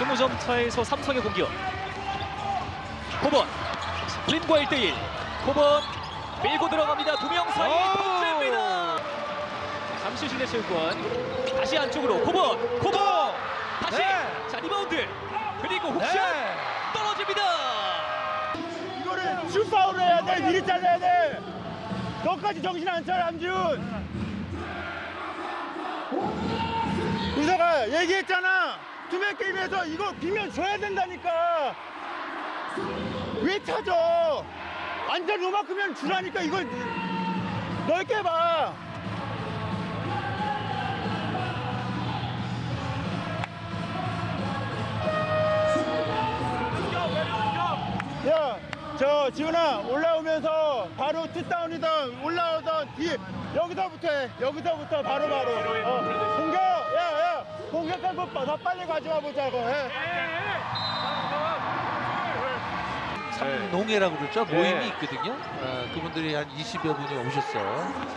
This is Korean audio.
20점 차에서 삼성의 공격. 코번 스플린과 1대1. 코번 밀고 들어갑니다. 두 명 사이 오! 동점입니다. 잠시 실내 체육관 다시 안쪽으로 코번 코번 다시 네. 자 리바운드 그리고 훅샷 네. 떨어집니다. 이거를 슛 파울을 해야 돼 미리 잘라야 돼 너까지 정신 안 차려 함준 우석아 얘기했잖아 투맨 게임에서 이거 비면 줘야 된다니까 왜 찾아 완전 요만큼면 주라니까 이걸 넓게 봐 야, 저 지훈아 올라오면서 바로 투다운이든 올라오던 뒤 여기서부터 해. 여기서부터 바로 바로. 야, 야, 공격한 거더 빨리 가져와 보자고. 해. 네. 농회라고 그러죠. 모임이 네. 있거든요. 어, 그분들이 한 20여 분이 오셨어요.